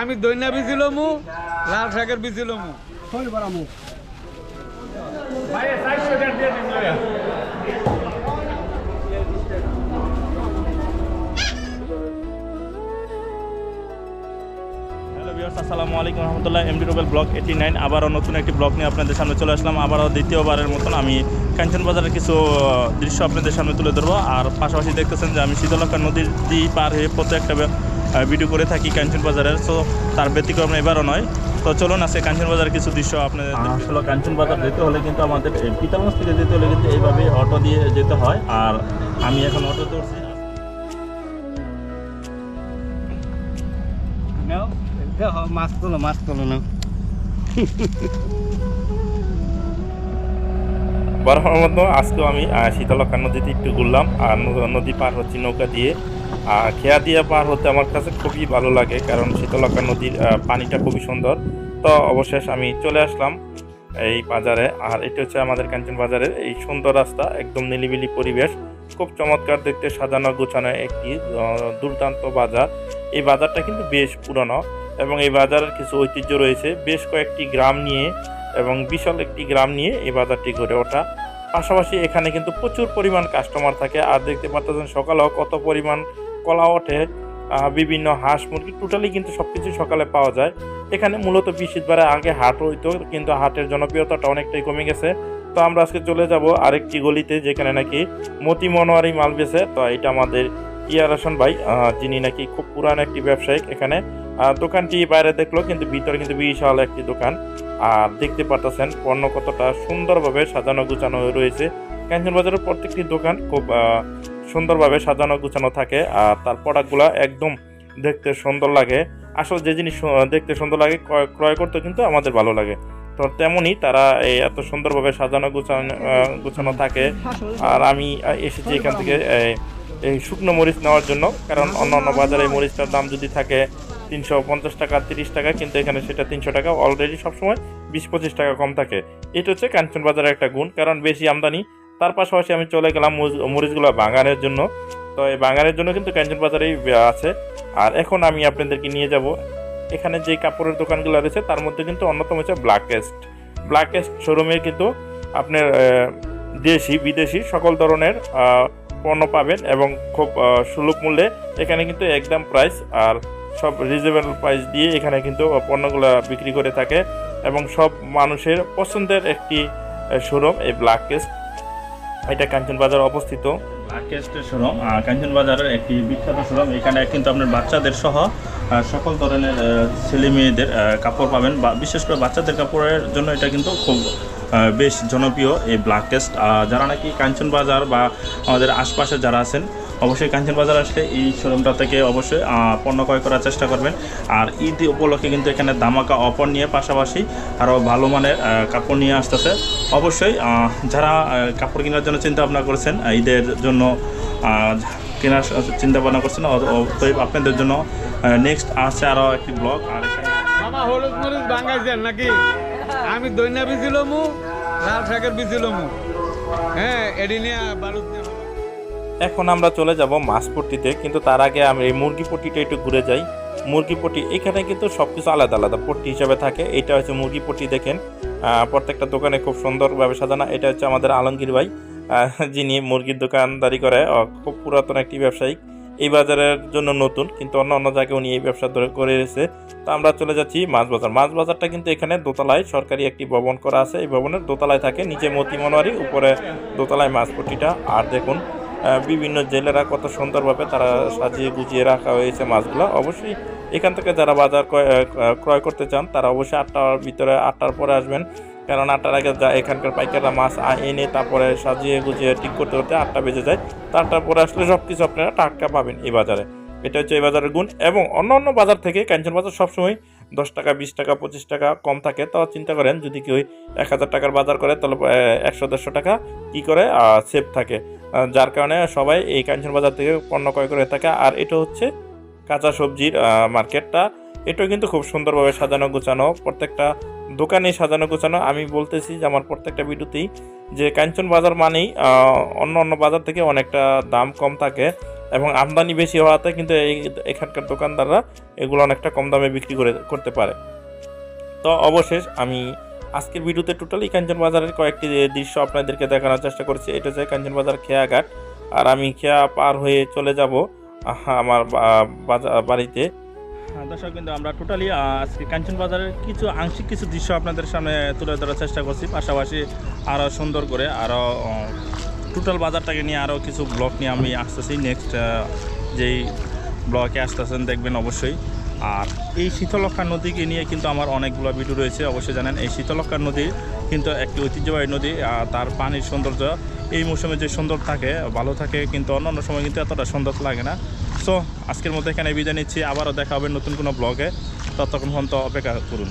আমি দৈনা বিছিলাম লাল শাকের বিছিলাম hello viewers আসসালামু আলাইকুম রহমতুল্লাহ MD Rubel block eighty nine. আবারও নতুন একটি ব্লক নিয়ে আপনাদের সামনে চলে আসলাম। আবারও দ্বিতীয়বারের মতন আমি কাঞ্চন বাজারের কিছু দৃশ্য আপনাদের সামনে তুলে ধরবো। আর পাশাপাশি দেখতেছেন যে আমি শীতলক্ষা নদীর দি পার হয়ে প্রত্যেকটা ভিডিও করে থাকি কাঞ্চন বাজারের তো তার ব্যতিক্রম এবারও নয়। তো চলুন আজকে কাঞ্চন বাজারের কিছু দৃশ্য আপনাদের আসলে কাঞ্চন বাজার যেতে হলে কিন্তু আমাদের পিতালগঞ্জ থেকে যেতে হলে কিন্তু এইভাবে অটো দিয়ে যেতে হয়। আর আমি এখন অটোতে উঠছি মাছ তোলো মাছ তোলো না বরাবর মতো আজকেও আমি শীতলক্ষা নদীতে একটু ঘুরলাম আর নদী পার হচ্ছি নৌকা দিয়ে। আর খেয়া দিয়ে পার হতে আমার কাছে খুবই ভালো লাগে, কারণ শীতলক্ষা নদীর পানিটা খুবই সুন্দর। তো অবশেষ আমি চলে আসলাম এই বাজারে, আর এটা হচ্ছে আমাদের কাঞ্চন বাজারের এই সুন্দর রাস্তা, একদম নিলিবিলি পরিবেশ। খুব চমৎকার দেখতে সাজানো গোছানো একটি দুর্দান্ত বাজার। এই বাজারটা কিন্তু বেশ পুরনো এবং এই বাজারের কিছু ঐতিহ্য রয়েছে। বেশ কয়েকটি গ্রাম নিয়ে এবং বিশাল একটি গ্রাম নিয়ে এই বাজারটি গড়ে ওঠা। পাশাপাশি এখানে কিন্তু প্রচুর পরিমাণ কাস্টমার থাকে। আর দেখতে পাচ্ছেন সকালেও কত পরিমাণ কলা ওঠে বিভিন্ন হাঁস মুরগি টোটালি কিন্তু সব কিছু সকালে পাওয়া যায়। এখানে মূলত বৃহস্পতিবারে আগে হাট হইতো, কিন্তু হাটের জনপ্রিয়তাটা অনেকটাই কমে গেছে। তো আমরা আজকে চলে যাব আরেকটি গলিতে, যেখানে নাকি মতি মনোয়ারি মাল বেছে তো এটা আমাদের ইয়ার হাসান ভাই যিনি নাকি খুব পুরান একটি ব্যবসায়িক এখানে। দোকানটি বাইরে দেখল, কিন্তু ভিতরে কিন্তু বিশাল একটি দোকান। আর দেখতে পারতেছেন, পণ্য কতটা সুন্দরভাবে সাজানো গুছানো রয়েছে। ক্যান্সন বাজারের প্রত্যেকটি দোকান খুব সুন্দরভাবে সাজানো গুছানো থাকে আর তার প্রোডাক্টগুলো একদম দেখতে সুন্দর লাগে। আসলে যে জিনিস দেখতে সুন্দর লাগে ক্রয়- করতে কিন্তু আমাদের ভালো লাগে। তো তেমনই তারা এই এত সুন্দরভাবে সাজানো গুছানো গুছানো থাকে। আর আমি এসেছি এখান থেকে এই, শুকনো মরিচ নেওয়ার জন্য। কারণ অন্য অন্য বাজারে মরিচটার দাম যদি থাকে তিনশো পঞ্চাশ টাকা তিরিশ টাকা কিন্তু এখানে সেটা তিনশো টাকা অলরেডি সবসময় বিশ পঁচিশ টাকা কম থাকে। এটা হচ্ছে কাঞ্চন বাজারের একটা গুণ কারণ বেশি আমদানি তার পাশাপাশি আমি চলে গেলাম মরিচগুলো বাগানের জন্য। তো এই বাগানের জন্য কিন্তু কাঞ্চন বাজারেই আছে। আর এখন আমি আপনাদেরকে নিয়ে যাব। এখানে যে কাপড়ের দোকানগুলো রয়েছে, তার মধ্যে কিন্তু অন্যতম হচ্ছে ব্ল্যাকেস্ট ব্ল্যাকেস্ট শোরুমে কিন্তু আপনার দেশি, বিদেশি সকল ধরনের পণ্য পাবেন এবং খুব সুলভ মূল্যে এখানে কিন্তু একদম প্রাইস আর সব রিজনেবল প্রাইস দিয়ে এখানে কিন্তু পণ্যগুলো বিক্রি করে থাকে এবং সব মানুষের পছন্দের একটি শোরুম এই ব্ল্যাকেস্ট এটা কাঞ্চন বাজার অবস্থিত শোরুম কাঞ্চন বাজারের একটি বিখ্যাত শোরুম। এখানে কিন্তু আপনার বাচ্চাদের সহ সকল ধরনের ছেলে মেয়েদের কাপড় পাবেন বা বিশেষ করে বাচ্চাদের কাপড়ের জন্য এটা কিন্তু খুব বেশ জনপ্রিয় এই ব্ল্যাকেস্ট যারা নাকি কাঞ্চন বাজার বা আমাদের আশপাশে যারা আছেন অবশ্যই কাঞ্চন বাজার আসলে এই শোরুমটা থেকে অবশ্যই পণ্য ক্রয় করার চেষ্টা করবেন। আর ঈদ উপলক্ষে কিন্তু এখানে দামাকা অফার নিয়ে পাশাপাশি আরও ভালো মানের কাপড় নিয়ে আসতেছে। অবশ্যই যারা কাপড় কেনার জন্য চিন্তা ভাবনা করছেন ঈদের জন্য কেনার চিন্তা ভাবনা করছেন অতএব আপনাদের জন্য নেক্সট আসছে আরও একটি ব্লগ আর নাকি? আমি লাল হ্যাঁ নিয়ে এখন আমরা চলে যাব মাছ পট্টিতে, কিন্তু তার আগে আমি এই মুরগি পট্টিটা একটু ঘুরে যাই। মুরগি পট্টি এখানে কিন্তু সব কিছু আলাদা আলাদা পট্টি হিসাবে থাকে। এটা হচ্ছে মুরগি পট্টি দেখেন। প্রত্যেকটা দোকানে খুব সুন্দরভাবে সাজানো। এটা হচ্ছে আমাদের আলমগীর ভাই যিনি মুরগির দোকানদারি করে। খুব পুরাতন একটি ব্যবসায়িক। এই বাজারের জন্য নতুন, কিন্তু অন্য অন্য জায়গায় উনি এই ব্যবসা ধরে করে এসেছে। তো আমরা চলে যাচ্ছি মাছ বাজার। মাছ বাজারটা কিন্তু এখানে দোতলায় সরকারি একটি ভবন করা আছে। এই ভবনের দোতলায় থাকে নিচে মতি মনোয়ারি, উপরে দোতলায় মাছ পট্টিটা। আর দেখুন বিভিন্ন জেলেরা কত সুন্দরভাবে তারা সাজিয়ে গুজিয়ে রাখা হয়েছে মাছগুলো। অবশ্যই এখান থেকে যারা বাজার ক্রয়- করতে চান, তারা অবশ্যই আটটার ভিতরে আটটার পরে আসবেন। কারণ আটটার আগে যা এখানকার পাইকাররা মাছ এনে তারপরে সাজিয়ে গুজিয়ে ঠিক করতে করতে আটটা বেজে যায়। তো আটটার পরে আসলে সব কিছু আপনারা টাটকা পাবেন এই বাজারে। এটা হচ্ছে এই বাজারের গুণ এবং অন্য অন্য বাজার থেকে কাঞ্চন বাজার সবসময় দশ টাকা, বিশ টাকা, পঁচিশ টাকা কম থাকে। তো চিন্তা করেন, যদি কেউ এক হাজার টাকার বাজার করে, তাহলে একশো, দেড়শো টাকা কী করে সেভ থাকে। যার কারণে সবাই এই কাঞ্চন বাজার থেকে পণ্য ক্রয় করে থাকে। আর এটা হচ্ছে কাঁচা সবজির মার্কেটটা। এটাও কিন্তু খুব সুন্দরভাবে সাজানো গোছানো। প্রত্যেকটা দোকানে সাজানো গোছানো। আমি বলতেছি যে আমার প্রত্যেকটা ভিডিওতেই যে কাঞ্চন বাজার মানেই অন্য অন্য বাজার থেকে অনেকটা দাম কম থাকে এবং আমদানি বেশি হওয়াতে কিন্তু এই এখানকার দোকানদাররা এগুলো অনেকটা কম দামে বিক্রি করে, করতে পারে। তো অবশেষ আমি আজকের ভিডিওতে টোটালি কাঞ্চন বাজারের কয়েকটি দৃশ্য আপনাদেরকে দেখানোর চেষ্টা করছি। এটা হচ্ছে কাঞ্চন বাজার খেয়াঘাট। আর আমি খেয়া পার হয়ে চলে যাব আমার বাড়িতে। হ্যাঁ, দর্শক কিন্তু আমরা টোটালি আজকে কাঞ্চন বাজারের কিছু আংশিক কিছু দৃশ্য আপনাদের সামনে তুলে ধরার চেষ্টা করছি। পাশাপাশি আরও সুন্দর করে আরও টোটাল বাজারটাকে নিয়ে আরও কিছু ব্লগ নিয়ে আমি আসতেছি। নেক্সট যেই ব্লকে আসতেছেন দেখবেন অবশ্যই। আর এই শীতলক্ষা নদীকে নিয়ে কিন্তু আমার অনেকগুলো ভিডিও রয়েছে, অবশ্যই জানেন। এই শীতলক্ষা নদী কিন্তু একটি ঐতিহ্যবাহী নদী, আর তার পানির সৌন্দর্য এই মৌসুমে যে সুন্দর থাকে, ভালো থাকে, কিন্তু অন্যান্য সময় কিন্তু এতটা সুন্দর লাগে না। সো আজকের মধ্যে এখানে বিদায় নিচ্ছি। আবারও দেখা হবে নতুন কোনো ব্লগে ততক্ষণ অপেক্ষা করুন।